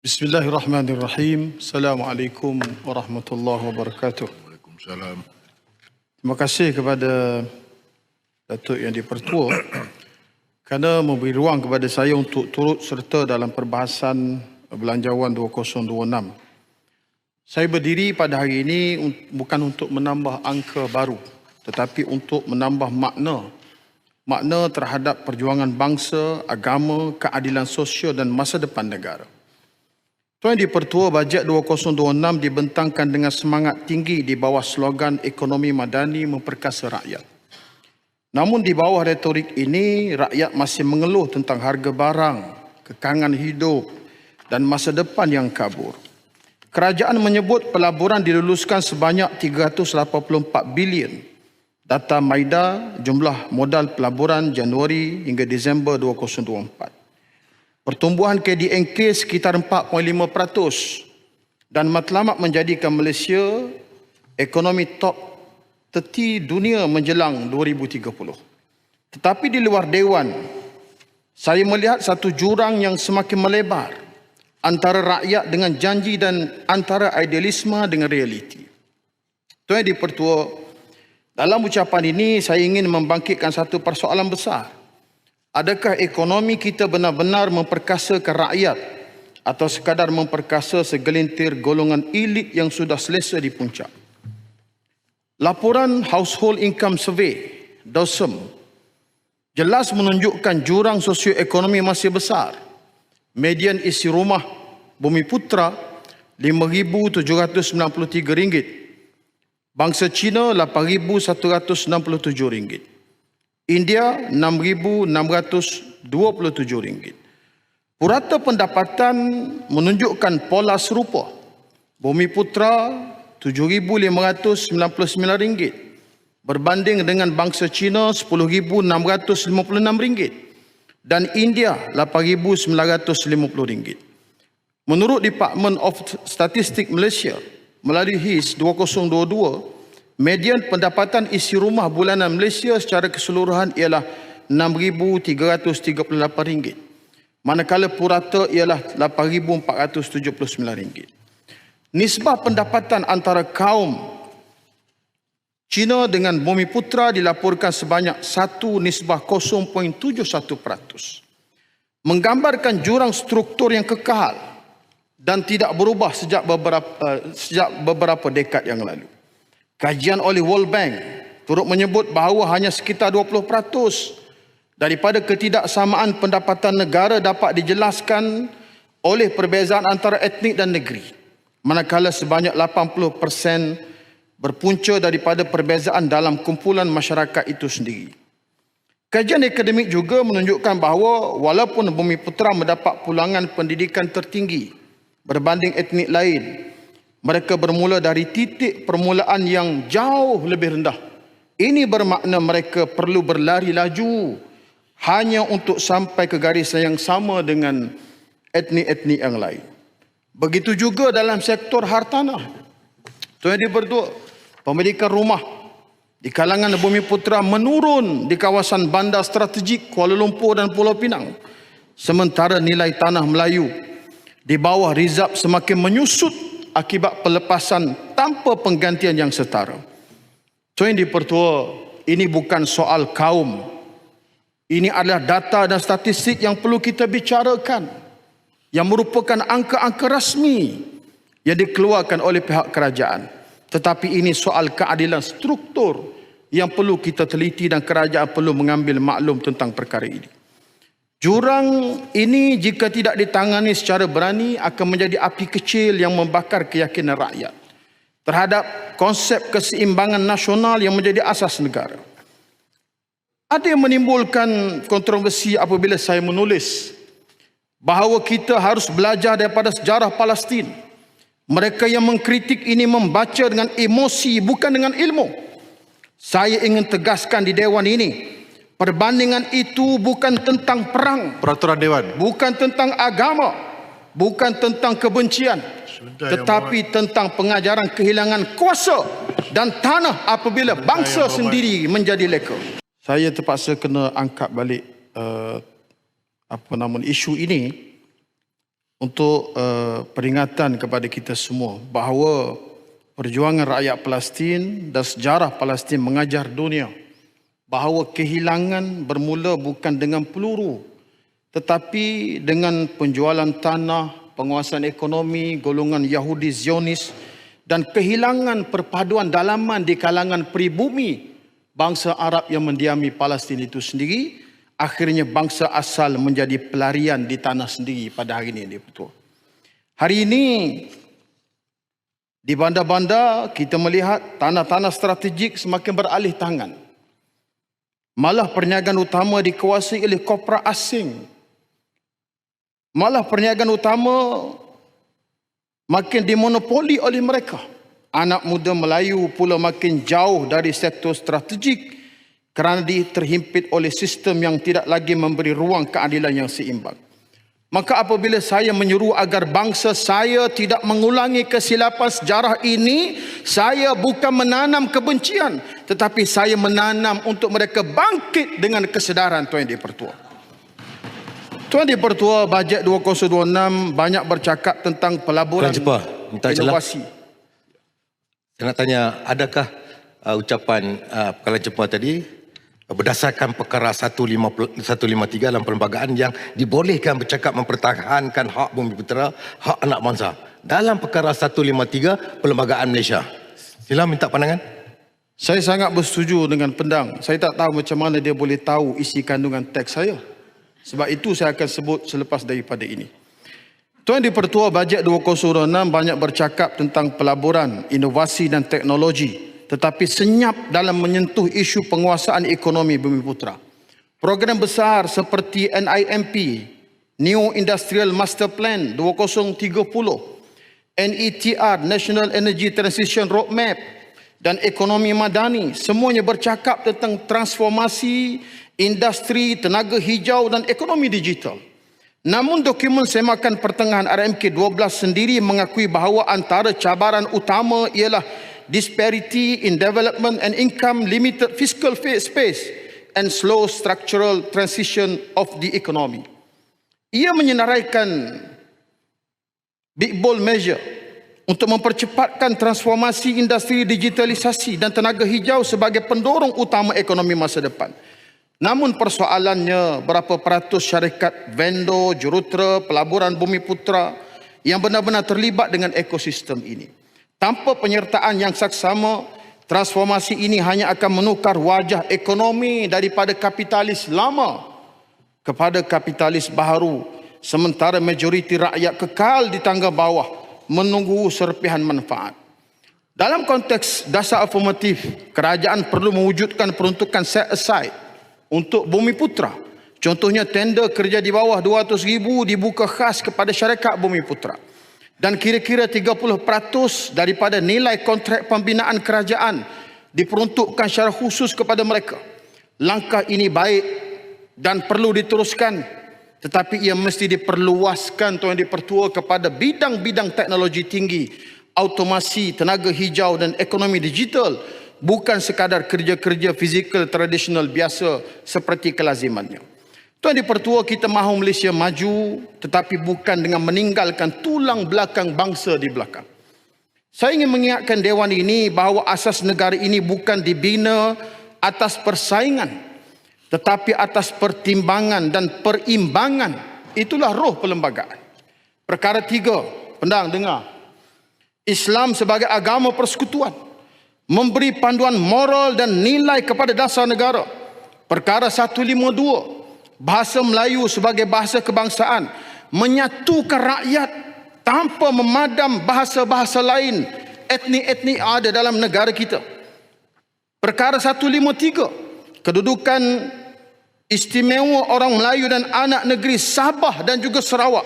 Bismillahirrahmanirrahim. Assalamualaikum warahmatullahi wabarakatuh. Waalaikumsalam. Terima kasih kepada Datuk Yang Dipertua kerana memberi ruang kepada saya untuk turut serta dalam perbahasan Belanjawan 2026. Saya berdiri pada hari ini bukan untuk menambah angka baru tetapi untuk menambah makna makna terhadap perjuangan bangsa, agama, keadilan sosial dan masa depan negara. Tuan di Pertua Bajet 2026 dibentangkan dengan semangat tinggi di bawah slogan ekonomi madani memperkasa rakyat. Namun di bawah retorik ini, rakyat masih mengeluh tentang harga barang, kekangan hidup dan masa depan yang kabur. Kerajaan menyebut pelaburan diluluskan sebanyak 384 bilion. Data Maida jumlah modal pelaburan Januari hingga Disember 2024. Pertumbuhan KDNK sekitar 4.5% dan matlamat menjadikan Malaysia ekonomi top 30 dunia menjelang 2030. Tetapi di luar dewan, saya melihat satu jurang yang semakin melebar antara rakyat dengan janji dan antara idealisme dengan realiti. Tuan di Pertua, dalam ucapan ini saya ingin membangkitkan satu persoalan besar. Adakah ekonomi kita benar-benar memperkasakan rakyat atau sekadar memperkasa segelintir golongan elit yang sudah selesa di puncak? Laporan Household Income Survey DOSM jelas menunjukkan jurang sosioekonomi masih besar. Median isi rumah Bumi Putra RM5,793. Bangsa Cina RM8,167. India RM6,627. Purata pendapatan menunjukkan pola serupa. Bumi Putra RM7,599 berbanding dengan bangsa Cina RM10,656 dan India RM8,950. Menurut Department of Statistik Malaysia melalui HIS 2022, median pendapatan isi rumah bulanan Malaysia secara keseluruhan ialah RM6,338. Manakala purata ialah RM8,479. Nisbah pendapatan antara kaum Cina dengan Bumi Putra dilaporkan sebanyak satu nisbah 0.71%. Menggambarkan jurang struktur yang kekal dan tidak berubah sejak beberapa uh, sejak beberapa dekad yang lalu. Kajian oleh World Bank turut menyebut bahawa hanya sekitar 20% daripada ketidaksamaan pendapatan negara dapat dijelaskan oleh perbezaan antara etnik dan negeri. Manakala sebanyak 80% berpunca daripada perbezaan dalam kumpulan masyarakat itu sendiri. Kajian akademik juga menunjukkan bahawa walaupun Bumi Putra mendapat pulangan pendidikan tertinggi berbanding etnik lain, mereka bermula dari titik permulaan yang jauh lebih rendah. Ini bermakna mereka perlu berlari laju hanya untuk sampai ke garisan yang sama dengan etnik-etnik yang lain. Begitu juga dalam sektor hartanah. Tuan Yang berdua, pemilikan rumah di kalangan Bumi Putra menurun di kawasan bandar strategik Kuala Lumpur dan Pulau Pinang. Sementara nilai tanah Melayu di bawah rizab semakin menyusut akibat pelepasan tanpa penggantian yang setara. Tuan Yang Pertua, ini bukan soal kaum. Ini adalah data dan statistik yang perlu kita bicarakan yang merupakan angka-angka rasmi yang dikeluarkan oleh pihak kerajaan. Tetapi ini soal keadilan struktur yang perlu kita teliti dan kerajaan perlu mengambil maklum tentang perkara ini. Jurang ini jika tidak ditangani secara berani akan menjadi api kecil yang membakar keyakinan rakyat terhadap konsep keseimbangan nasional yang menjadi asas negara. Ada yang menimbulkan kontroversi apabila saya menulis bahawa kita harus belajar daripada sejarah Palestin. Mereka yang mengkritik ini membaca dengan emosi bukan dengan ilmu. Saya ingin tegaskan di dewan ini, perbandingan itu bukan tentang perang, Peraturan Dewan. bukan tentang agama, bukan tentang kebencian, Sudah, tetapi tentang pengajaran kehilangan kuasa dan tanah apabila bangsa Yang Berhormat. sendiri menjadi leka. Saya terpaksa kena angkat balik uh, apa nama isu ini untuk uh, peringatan kepada kita semua bahawa perjuangan rakyat Palestin dan sejarah Palestin mengajar dunia bahawa kehilangan bermula bukan dengan peluru tetapi dengan penjualan tanah, penguasaan ekonomi, golongan Yahudi Zionis dan kehilangan perpaduan dalaman di kalangan pribumi bangsa Arab yang mendiami Palestin itu sendiri akhirnya bangsa asal menjadi pelarian di tanah sendiri pada hari ini. Betul. Hari ini di bandar-bandar kita melihat tanah-tanah strategik semakin beralih tangan. Malah perniagaan utama dikuasai oleh korporat asing. Malah perniagaan utama makin dimonopoli oleh mereka. Anak muda Melayu pula makin jauh dari sektor strategik kerana dia terhimpit oleh sistem yang tidak lagi memberi ruang keadilan yang seimbang. Maka apabila saya menyuruh agar bangsa saya tidak mengulangi kesilapan sejarah ini, saya bukan menanam kebencian, tetapi saya menanam untuk mereka bangkit dengan kesedaran Tuan Di Pertua. Tuan Di Pertua, bajet 2026 banyak bercakap tentang pelaburan minta inovasi. Saya nak tanya, adakah uh, ucapan uh, Pekalan Jepun tadi berdasarkan perkara 153 dalam perlembagaan yang dibolehkan bercakap mempertahankan hak bumi putera, hak anak bangsa. Dalam perkara 153 perlembagaan Malaysia. Sila minta pandangan. Saya sangat bersetuju dengan pendang. Saya tak tahu macam mana dia boleh tahu isi kandungan teks saya. Sebab itu saya akan sebut selepas daripada ini. Tuan di Pertua Bajet 2026 banyak bercakap tentang pelaburan, inovasi dan teknologi tetapi senyap dalam menyentuh isu penguasaan ekonomi Bumi Putra. Program besar seperti NIMP, New Industrial Master Plan 2030, NETR, National Energy Transition Roadmap dan ekonomi madani semuanya bercakap tentang transformasi industri, tenaga hijau dan ekonomi digital. Namun dokumen semakan pertengahan RMK 12 sendiri mengakui bahawa antara cabaran utama ialah disparity in development and income, limited fiscal space, and slow structural transition of the economy. Ia menyenaraikan big bold measure untuk mempercepatkan transformasi industri digitalisasi dan tenaga hijau sebagai pendorong utama ekonomi masa depan. Namun persoalannya berapa peratus syarikat vendor, jurutera, pelaburan bumi putra yang benar-benar terlibat dengan ekosistem ini. Tanpa penyertaan yang saksama, transformasi ini hanya akan menukar wajah ekonomi daripada kapitalis lama kepada kapitalis baru sementara majoriti rakyat kekal di tangga bawah menunggu serpihan manfaat. Dalam konteks dasar afirmatif, kerajaan perlu mewujudkan peruntukan set aside untuk bumi putra. Contohnya tender kerja di bawah 200 ribu dibuka khas kepada syarikat bumi putra dan kira-kira 30% daripada nilai kontrak pembinaan kerajaan diperuntukkan secara khusus kepada mereka. Langkah ini baik dan perlu diteruskan tetapi ia mesti diperluaskan tuan dipertua kepada bidang-bidang teknologi tinggi, automasi, tenaga hijau dan ekonomi digital bukan sekadar kerja-kerja fizikal tradisional biasa seperti kelazimannya. Tuan di Pertua kita mahu Malaysia maju tetapi bukan dengan meninggalkan tulang belakang bangsa di belakang. Saya ingin mengingatkan Dewan ini bahawa asas negara ini bukan dibina atas persaingan tetapi atas pertimbangan dan perimbangan. Itulah roh perlembagaan. Perkara tiga, pendang dengar. Islam sebagai agama persekutuan memberi panduan moral dan nilai kepada dasar negara. Perkara 152 bahasa Melayu sebagai bahasa kebangsaan menyatukan rakyat tanpa memadam bahasa-bahasa lain etnik-etnik ada dalam negara kita. Perkara 153 kedudukan istimewa orang Melayu dan anak negeri Sabah dan juga Sarawak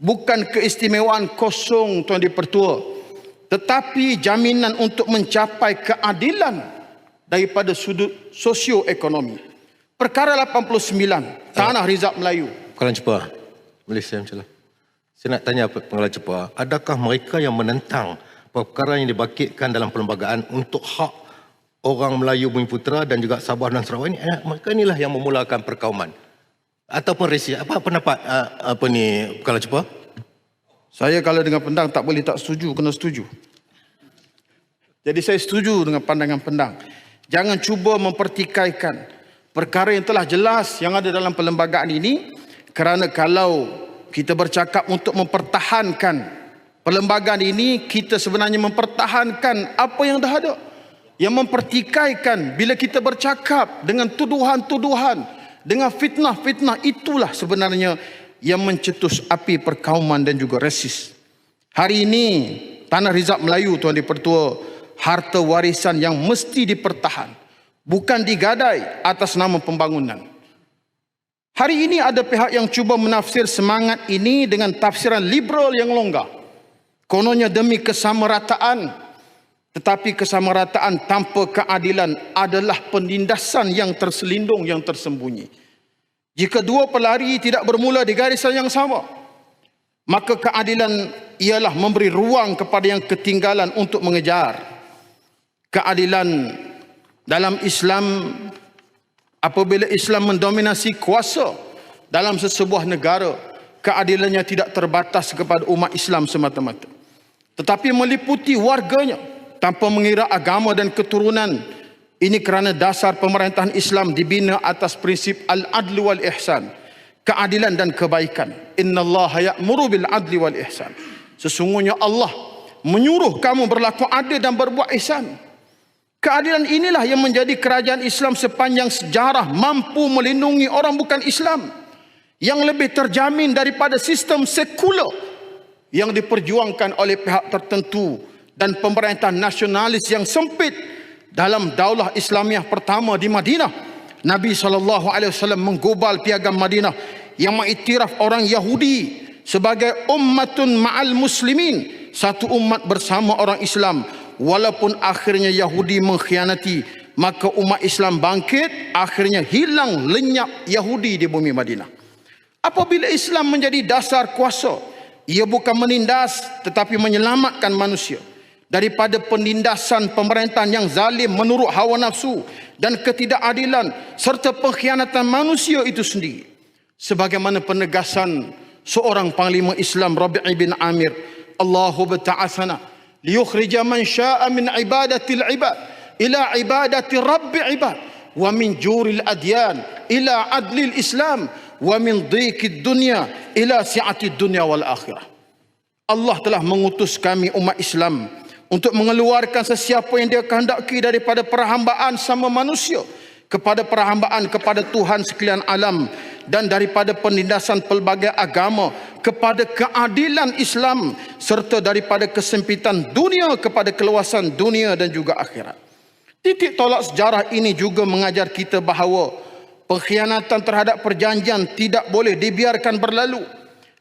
bukan keistimewaan kosong tuan dipertua tetapi jaminan untuk mencapai keadilan daripada sudut sosioekonomi. Perkara 89, Tanah Rizab Melayu. Pengelan Cepa, Malaysia macam Saya nak tanya Pengelan Cepa, adakah mereka yang menentang perkara yang dibakitkan dalam perlembagaan untuk hak orang Melayu Bumi Putera dan juga Sabah dan Sarawak ini, eh, mereka inilah yang memulakan perkauman? Ataupun resi, apa pendapat uh, apa ni Pengelan Cepa? Saya kalau dengan pendang tak boleh tak setuju, kena setuju. Jadi saya setuju dengan pandangan pendang. Jangan cuba mempertikaikan perkara yang telah jelas yang ada dalam perlembagaan ini kerana kalau kita bercakap untuk mempertahankan perlembagaan ini kita sebenarnya mempertahankan apa yang dah ada yang mempertikaikan bila kita bercakap dengan tuduhan-tuduhan dengan fitnah-fitnah itulah sebenarnya yang mencetus api perkauman dan juga resis. Hari ini Tanah Rizab Melayu Tuan Di Pertua harta warisan yang mesti dipertahan bukan digadai atas nama pembangunan. Hari ini ada pihak yang cuba menafsir semangat ini dengan tafsiran liberal yang longgar. Kononnya demi kesamarataan tetapi kesamarataan tanpa keadilan adalah penindasan yang terselindung yang tersembunyi. Jika dua pelari tidak bermula di garisan yang sama, maka keadilan ialah memberi ruang kepada yang ketinggalan untuk mengejar. Keadilan dalam Islam apabila Islam mendominasi kuasa dalam sesebuah negara, keadilannya tidak terbatas kepada umat Islam semata-mata. Tetapi meliputi warganya, tanpa mengira agama dan keturunan. Ini kerana dasar pemerintahan Islam dibina atas prinsip al-adlu wal ihsan, keadilan dan kebaikan. Inna Allah ya'muru bil adli wal ihsan. Sesungguhnya Allah menyuruh kamu berlaku adil dan berbuat ihsan. Keadilan inilah yang menjadi kerajaan Islam sepanjang sejarah mampu melindungi orang bukan Islam yang lebih terjamin daripada sistem sekular yang diperjuangkan oleh pihak tertentu dan pemerintahan nasionalis yang sempit dalam daulah Islamiah pertama di Madinah. Nabi SAW menggobal piagam Madinah yang mengiktiraf orang Yahudi sebagai ummatun ma'al muslimin. Satu umat bersama orang Islam. Walaupun akhirnya Yahudi mengkhianati, maka umat Islam bangkit, akhirnya hilang lenyap Yahudi di bumi Madinah. Apabila Islam menjadi dasar kuasa, ia bukan menindas tetapi menyelamatkan manusia daripada penindasan pemerintahan yang zalim menurut hawa nafsu dan ketidakadilan serta pengkhianatan manusia itu sendiri. Sebagaimana penegasan seorang panglima Islam Rabi' bin Amir, Allahu bata'athana min ibadatil ibad ila ibadati rabbi ibad wa min juril adyan ila adlil islam wa min dhiqid dunya ila si'atid dunya wal akhirah. Allah telah mengutus kami umat Islam untuk mengeluarkan sesiapa yang dia kehendaki daripada perhambaan sama manusia kepada perhambaan kepada Tuhan sekalian alam dan daripada penindasan pelbagai agama kepada keadilan Islam serta daripada kesempitan dunia kepada keluasan dunia dan juga akhirat. Titik tolak sejarah ini juga mengajar kita bahawa pengkhianatan terhadap perjanjian tidak boleh dibiarkan berlalu.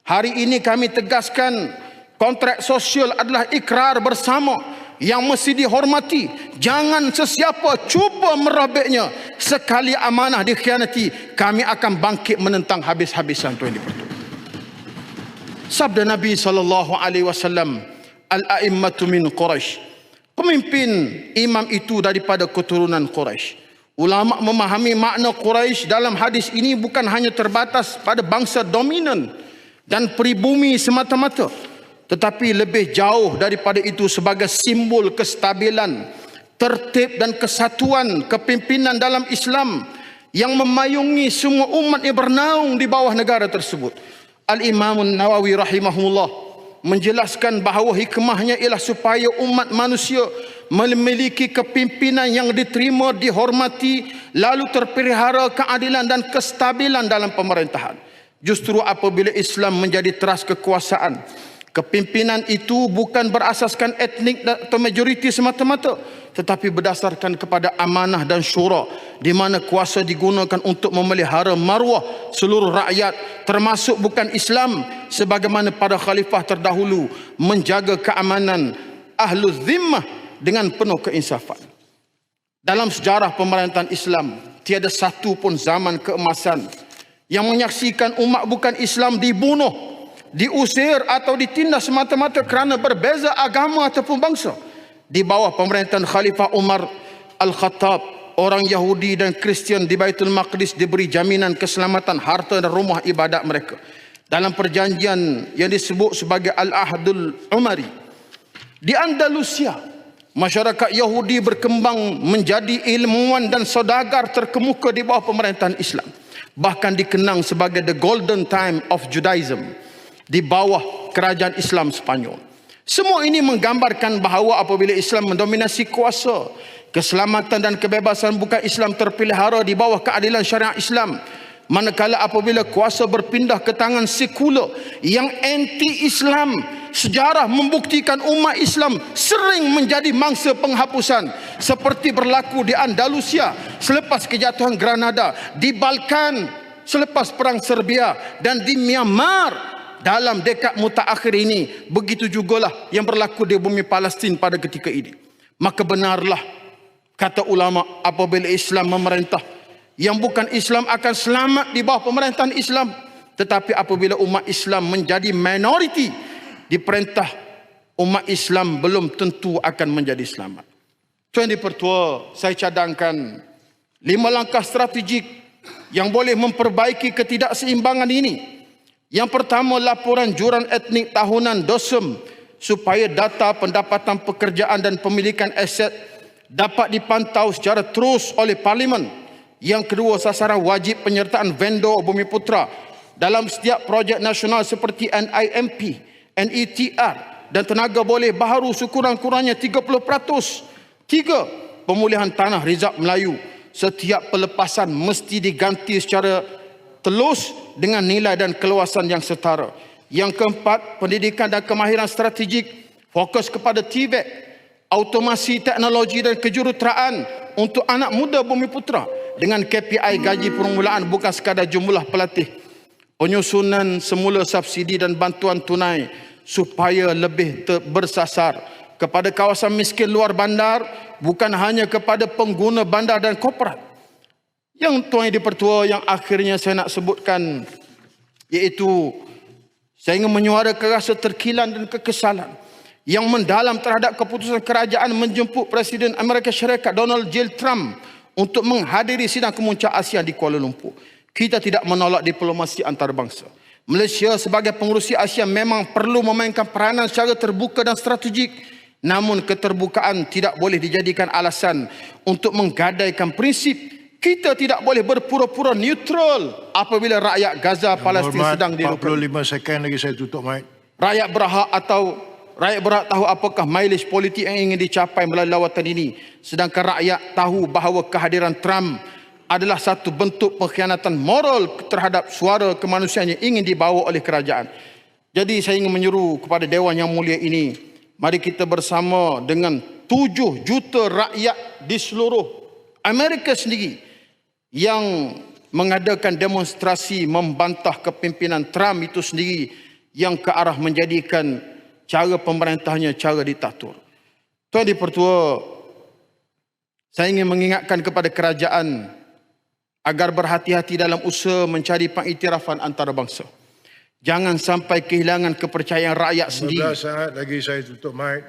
Hari ini kami tegaskan kontrak sosial adalah ikrar bersama yang mesti dihormati. Jangan sesiapa cuba merobeknya. Sekali amanah dikhianati, kami akan bangkit menentang habis-habisan tuan di Sabda Nabi sallallahu alaihi wasallam, al-a'immatu min Quraisy. Pemimpin imam itu daripada keturunan Quraisy. Ulama memahami makna Quraisy dalam hadis ini bukan hanya terbatas pada bangsa dominan dan peribumi semata-mata tetapi lebih jauh daripada itu sebagai simbol kestabilan, tertib dan kesatuan kepimpinan dalam Islam yang memayungi semua umat yang bernaung di bawah negara tersebut. Al-Imam Nawawi rahimahullah menjelaskan bahawa hikmahnya ialah supaya umat manusia memiliki kepimpinan yang diterima, dihormati, lalu terpelihara keadilan dan kestabilan dalam pemerintahan. Justru apabila Islam menjadi teras kekuasaan, Kepimpinan itu bukan berasaskan etnik atau majoriti semata-mata tetapi berdasarkan kepada amanah dan syura di mana kuasa digunakan untuk memelihara maruah seluruh rakyat termasuk bukan Islam sebagaimana pada khalifah terdahulu menjaga keamanan ahlu zimmah dengan penuh keinsafan. Dalam sejarah pemerintahan Islam tiada satu pun zaman keemasan yang menyaksikan umat bukan Islam dibunuh diusir atau ditindas semata-mata kerana berbeza agama ataupun bangsa di bawah pemerintahan Khalifah Umar Al-Khattab orang Yahudi dan Kristian di Baitul Maqdis diberi jaminan keselamatan harta dan rumah ibadat mereka dalam perjanjian yang disebut sebagai Al-Ahdul Umari. Di Andalusia, masyarakat Yahudi berkembang menjadi ilmuwan dan saudagar terkemuka di bawah pemerintahan Islam. Bahkan dikenang sebagai the golden time of Judaism di bawah kerajaan Islam Sepanyol. Semua ini menggambarkan bahawa apabila Islam mendominasi kuasa, keselamatan dan kebebasan bukan Islam terpelihara di bawah keadilan syariat Islam, Manakala apabila kuasa berpindah ke tangan sekular yang anti-Islam, sejarah membuktikan umat Islam sering menjadi mangsa penghapusan seperti berlaku di Andalusia selepas kejatuhan Granada, di Balkan selepas perang Serbia dan di Myanmar dalam dekad mutaakhir ini begitu jugalah yang berlaku di bumi Palestin pada ketika ini. Maka benarlah kata ulama apabila Islam memerintah yang bukan Islam akan selamat di bawah pemerintahan Islam. Tetapi apabila umat Islam menjadi minoriti di perintah umat Islam belum tentu akan menjadi selamat. Tuan Dipertua saya cadangkan lima langkah strategik yang boleh memperbaiki ketidakseimbangan ini yang pertama laporan juran etnik tahunan DOSEM supaya data pendapatan pekerjaan dan pemilikan aset dapat dipantau secara terus oleh parlimen yang kedua, sasaran wajib penyertaan vendor Bumi Putra dalam setiap projek nasional seperti NIMP, NETR dan tenaga boleh baharu sekurang-kurangnya 30%. Tiga, pemulihan tanah Rizab Melayu. Setiap pelepasan mesti diganti secara telus dengan nilai dan keluasan yang setara. Yang keempat, pendidikan dan kemahiran strategik. Fokus kepada TVET, automasi teknologi dan kejuruteraan untuk anak muda Bumi Putra. Dengan KPI gaji permulaan bukan sekadar jumlah pelatih. Penyusunan semula subsidi dan bantuan tunai supaya lebih bersasar kepada kawasan miskin luar bandar bukan hanya kepada pengguna bandar dan korporat yang tuan yang dipertua yang akhirnya saya nak sebutkan iaitu saya ingin menyuarakan rasa terkilan dan kekesalan yang mendalam terhadap keputusan kerajaan menjemput Presiden Amerika Syarikat Donald J. Trump untuk menghadiri sidang kemuncak ASEAN di Kuala Lumpur. Kita tidak menolak diplomasi antarabangsa. Malaysia sebagai pengurusi ASEAN memang perlu memainkan peranan secara terbuka dan strategik. Namun keterbukaan tidak boleh dijadikan alasan untuk menggadaikan prinsip kita tidak boleh berpura-pura neutral apabila rakyat Gaza Palestin sedang dirugikan. 45 second lagi saya tutup mic. Rakyat berhak atau Rakyat berhak tahu apakah mileage politik yang ingin dicapai melalui lawatan ini. Sedangkan rakyat tahu bahawa kehadiran Trump adalah satu bentuk pengkhianatan moral terhadap suara kemanusiaan yang ingin dibawa oleh kerajaan. Jadi saya ingin menyuruh kepada Dewan Yang Mulia ini, mari kita bersama dengan tujuh juta rakyat di seluruh Amerika sendiri yang mengadakan demonstrasi membantah kepimpinan Trump itu sendiri yang ke arah menjadikan cara pemerintahnya cara diktator. Tuan di Pertua, saya ingin mengingatkan kepada kerajaan agar berhati-hati dalam usaha mencari pengiktirafan antarabangsa. Jangan sampai kehilangan kepercayaan rakyat sendiri. 15 saat lagi saya tutup mic.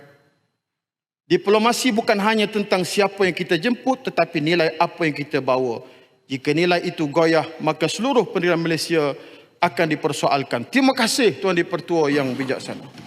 Diplomasi bukan hanya tentang siapa yang kita jemput tetapi nilai apa yang kita bawa. Jika nilai itu goyah, maka seluruh pendirian Malaysia akan dipersoalkan. Terima kasih Tuan Di Pertua yang bijaksana.